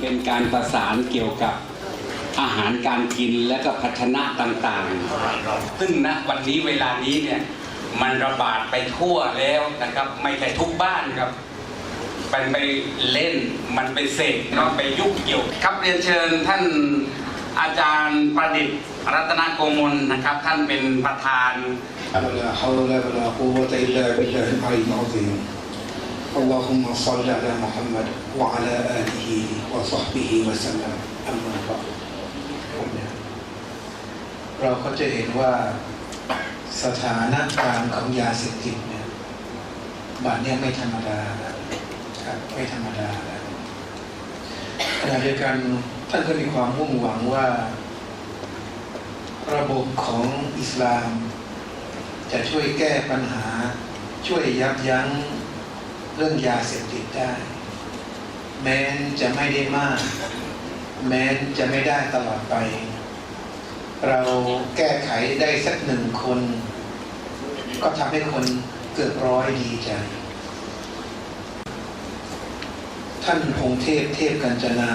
เป็นการประสานเกี่ยวกับอาหารการกินและก็ภาชนะต่างๆ ซึ่งณวันนี้เวลานี้เนี่ยมันระบาดไปทั่วแล้วนะครับ ไม่ใช่ทุกบ้านครับมันไปเล่นมันไปเสกเนาะไปยุ่งเกี่ยวครับเรียนเชิญท่านอาจารย์ประดิษฐ์รัตนโกมลนะครับ ท่านเป็นประธาน اللهم صل على محمد وعلى آله وصحبه وسلم أما بعد เราก็จะเห็นว่าสถานการณ์ของยาเสพติดเนี่ยบัดเนี้ไม่ธรรมดานะครับไม่ธรรมดาแล้วขณะเดียวกันท่านก็มีความมุ่งหวังว่า ระบบของอิสลาม จะช่วยแก้ปัญหา ช่วยยับยั้ง เรื่องยาเสพติดได้ แม้นจะไม่ได้มาก แม้นจะไม่ได้ตลอดไป เราแก้ไขได้สักหนึ่งคน ก็ทำให้คนเกือบร้อยดีใจ ท่านพงเทพเทพกัญจนา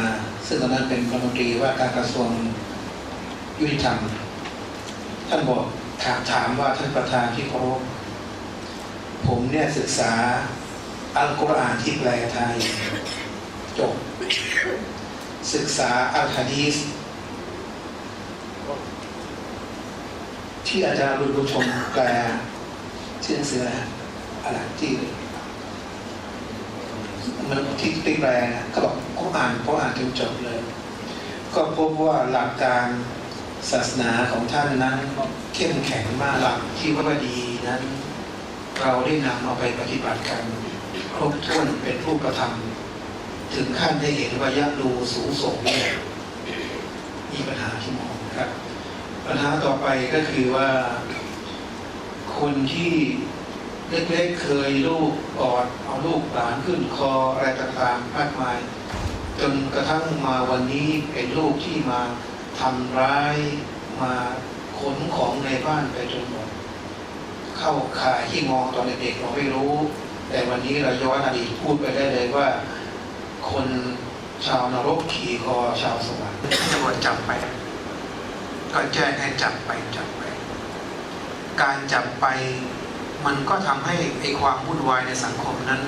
ซึ่งตอนนั้นเป็นรัฐมนตรีว่าการกระทรวงยุติธรรม ท่านบอกถามถามว่าท่านประธานที่เคารพผมเนี่ยศึกษา อัลกุรอานที่แปลไทย จบ ศึกษาอัลฮะดีสที่อาจารย์รุนบุญชมแปลชื่อหนังสืออะไรที่มันที่ที่แปลนะก็บอกเขาอ่านเขาอ่านจนจบเลย ก็พบว่าหลักการศาสนาของท่านนั้นเข้มแข็งมากหลักที่ว่าดีนั้น เราได้นำเอาไปปฏิบัติกัน ครบถ้วนเป็นรูปธรรมถึงขั้นได้เห็นว่ายะดูสูงส่งเนี่ยมีปัญหาที่มองครับ ปัญหาต่อไปก็คือว่า คนที่เล็กๆเคยลูกกอดเอาลูกหลานขึ้นคออะไรต่างๆมากมาย จนกระทั่งมาวันนี้เป็นลูกที่มาทำร้ายมาขนของในบ้านไปจนหมดเข้าข่ายที่มองตอนเด็กๆเราไม่รู้ แต่วันนี้เราย้อนอดีตพูดไปได้เลยว่า คนชาวนรกขี่คอชาวสวรรค์ตำรวจจับไป ก็แจ้งให้จับไปจับไป การจับไปมันก็ทำให้ไอความวุ่นวายในสังคมนั้น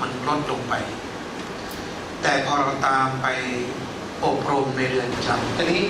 มันลดลงไป แต่พอเราตามไปอบรมในเรือนจำทีนี้